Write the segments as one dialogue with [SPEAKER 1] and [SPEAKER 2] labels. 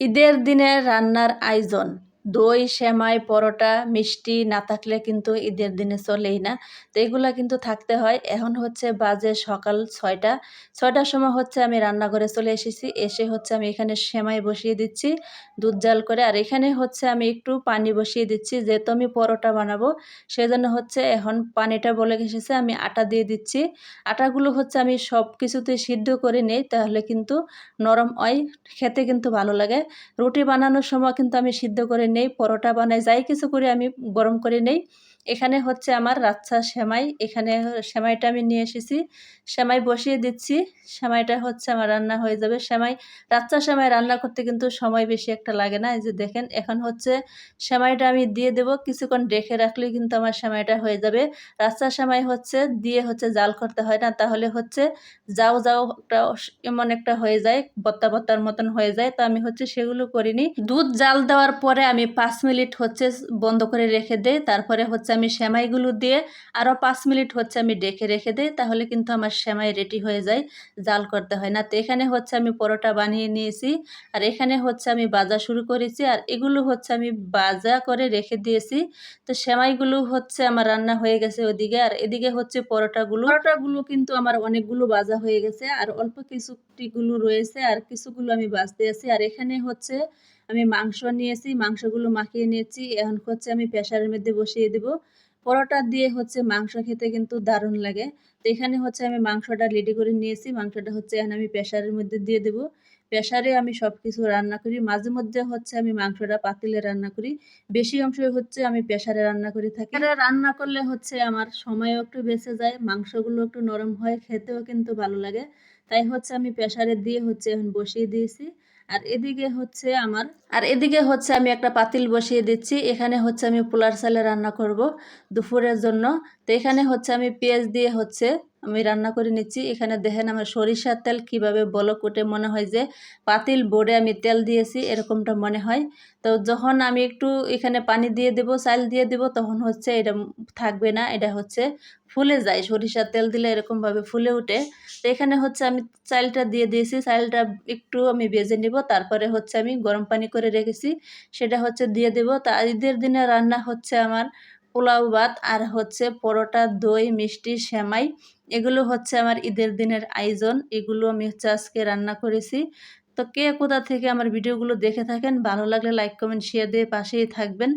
[SPEAKER 1] ঈদের দিনে রান্নার আয়োজন। দই, সেমাই, পরোটা, মিষ্টি না থাকলে কিন্তু ঈদের দিনে চলেই না। তো এগুলা কিন্তু থাকতে হয়। এখন হচ্ছে বাজে সকাল ছয়টা। ছয়টার সময় হচ্ছে আমি রান্নাঘরে চলে এসেছি। এসে হচ্ছে আমি এখানে সেমাই বসিয়ে দিচ্ছি, দুধ জাল করে। আর এখানে হচ্ছে আমি একটু পানি বসিয়ে দিচ্ছি, যেহেতু আমি পরোটা বানাবো, সেজন্য হচ্ছে এখন পানিটা বলে এসেছে, আমি আটা দিয়ে দিচ্ছি। আটাগুলো হচ্ছে আমি সব কিছুতে সিদ্ধ করে নেই, তাহলে কিন্তু নরম হয়, খেতে কিন্তু ভালো লাগে। রুটি বানানোর সময় কিন্তু আমি সিদ্ধ করে নেই। পরোটা বানাই যাই কিছু করে আমি গরম করে নেই। এখানে হচ্ছে আমার রাচ্ছা সেমাই। এখানে সেমাইটা আমি নিয়ে এসেছি। সেমাই বসিয়ে দিচ্ছি। সেমাইটা হচ্ছে আমার রান্না হয়ে যাবে। সেমাই রাচ্চা সেমাই রান্না করতে কিন্তু সময় বেশি একটা লাগে না। এই যে দেখেন, এখন হচ্ছে সেমাইটা আমি দিয়ে দেব। কিছুক্ষণ রেখে রাখলে কিন্তু আমার সেমাইটা হয়ে যাবে। রাচ্চা সেমাই হচ্ছে, দিয়ে হচ্ছে জাল করতে হয় না। তাহলে হচ্ছে যাও যাও একটা এমন একটা হয়ে যায়, বত্তা বত্তার মতন হয়ে যায়। তো আমি হচ্ছে সেগুলো করিনি। দুধ জাল দেওয়ার পরে আমি পাঁচ মিনিট হচ্ছে বন্ধ করে রেখে দেই। তারপরে হচ্ছে আমি সেমাইগুলো দিয়ে আরও পাঁচ মিনিট হচ্ছে আমি ডেকে রেখে দিই, তাহলে কিন্তু আমার সেমাই রেডি হয়ে যায়, জাল করতে হয় না। তো এখানে হচ্ছে আমি পরোটা বানিয়ে নিয়েছি, আর এখানে হচ্ছে আমি বাজা শুরু করেছি, আর এগুলো হচ্ছে আমি বাজা করে রেখে দিয়েছি। তো সেমাইগুলো হচ্ছে আমার রান্না হয়ে গেছে ওদিকে, আর এদিকে হচ্ছে পরোটাগুলো। পরোটাগুলো কিন্তু আমার অনেকগুলো বাজা হয়ে গেছে, আর অল্প কিছুটিগুলো রয়েছে, আর কিছুগুলো আমি বাজতে আছি। আর এখানে হচ্ছে আমি মাংস নিয়েছি, মাংসগুলো মাখিয়ে নিয়েছি। এখন হচ্ছে আমি প্রেশারের মধ্যে বসিয়ে দেব। পরোটা দিয়ে হচ্ছে মাংস খেতে কিন্তু দারুণ লাগে। তো এখানে হচ্ছে আমি মাংসটা রেডি করে নিয়েছি। মাংসটা হচ্ছে এখন আমি প্রেশারের মধ্যে দিয়ে দেবো। প্রেশারে আমি সব কিছু রান্না করি। মাঝে মধ্যে হচ্ছে আমি মাংসটা পাতিলে রান্না করি। বেশি অংশ হচ্ছে আমি প্রেশারে রান্না করে থাকি। রান্না করলে হচ্ছে আমার সময়ও একটু বেঁচে যায়, মাংসগুলো একটু নরম হয়, খেতেও কিন্তু ভালো লাগে। তাই হচ্ছে আমি প্রেশারে দিয়ে হচ্ছে এখন বসিয়ে দিয়েছি। আর এদিকে হচ্ছে আমার, আর এদিকে হচ্ছে আমি একটা পাতিল বসিয়ে দিচ্ছি। এখানে হচ্ছে আমি পোলার চালে রান্না করব দুপুরের জন্য। তো এখানে হচ্ছে আমি পেঁয়াজ দিয়ে হচ্ছে আমি রান্না করে নিচ্ছি। এখানে দেখেন আমার সরিষার তেল কীভাবে বলক উঠে মনে হয় যে পাতিল বোর্ডে আমি তেল দিয়েছি, এরকমটা মনে হয়। তো যখন আমি একটু এখানে পানি দিয়ে দেব, চাল দিয়ে দেব, তখন হচ্ছে এটা থাকবে না। এটা হচ্ছে ফুলে যায়। সরিষার তেল দিলে এরকমভাবে ফুলে উঠে তো এখানে হচ্ছে আমি চালটা দিয়ে দিয়েছি। চালটা একটু আমি বেজে নিব। তারপরে হচ্ছে আমি গরম পানি করে রেখেছি। সেটা হচ্ছে দিয়ে দেব। তা ঈদের দিনে রান্না হচ্ছে আমার পোলাও ভাত আর হচ্ছে পরোটা, দই, মিষ্টি, সেমাই। এগুলো হচ্ছে আমার ঈদের দিনের আয়োজন। এগুলো আমি হচ্ছে আজকে রান্না করেছি। তো কে কোথা থেকে আমার ভিডিওগুলো দেখে থাকেন, ভালো লাগলে লাইক কমেন্ট শেয়ার দিয়ে পাশেই থাকবেন।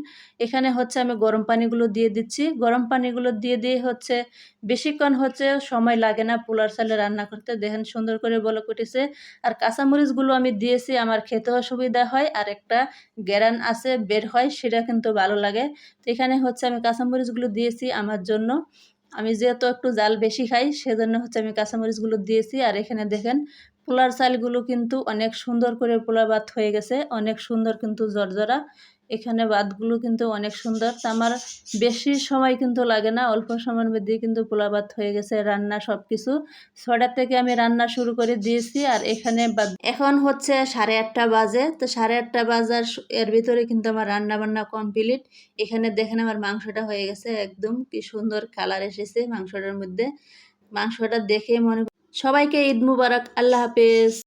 [SPEAKER 1] এখানে হচ্ছে আমি গরম পানিগুলো দিয়ে দিচ্ছি। গরম পানিগুলো দিয়ে দিয়ে হচ্ছে বেশিক্ষণ হচ্ছে সময় লাগে না পোলার চালে রান্না করতে। দেখেন সুন্দর করে বলক উঠেছে আর কাঁচামরিচগুলো আমি দিয়েছি, আমার খেতেও সুবিধা হয়। আর একটা গ্যারান আছে, বের হয়, সেটা কিন্তু ভালো লাগে। তো এখানে হচ্ছে আমি কাঁচামরিচগুলো দিয়েছি আমার জন্য। আমি যেহেতু একটু জাল বেশি খাই, সেজন্য হচ্ছে আমি কাঁচামরিচগুলো দিয়েছি। আর এখানে দেখেন পোলার চালগুলো কিন্তু অনেক সুন্দর করে পোলা ভাত হয়ে গেছে, অনেক সুন্দর কিন্তু জর্জরা এখানে ভাতগুলো কিন্তু অনেক সুন্দর। আমার বেশি সময় কিন্তু লাগে না, অল্প সময়ের মধ্যেই কিন্তু পোলা ভাত হয়ে গেছে, রান্না সব কিছু ছটার থেকে আমি রান্না শুরু করে দিয়েছি আর এখানে এখন হচ্ছে সাড়ে আটটা বাজে। তো সাড়ে আটটা বাজার এর ভিতরে কিন্তু আমার রান্না বান্না কমপ্লিট। এখানে দেখেন আমার মাংসটা হয়ে গেছে একদম, কি সুন্দর কালার এসেছে মাংসটার মধ্যে। মাংসটা দেখে মনে সবাইকে ঈদ মুবারক আল্লাহ হাফেজ।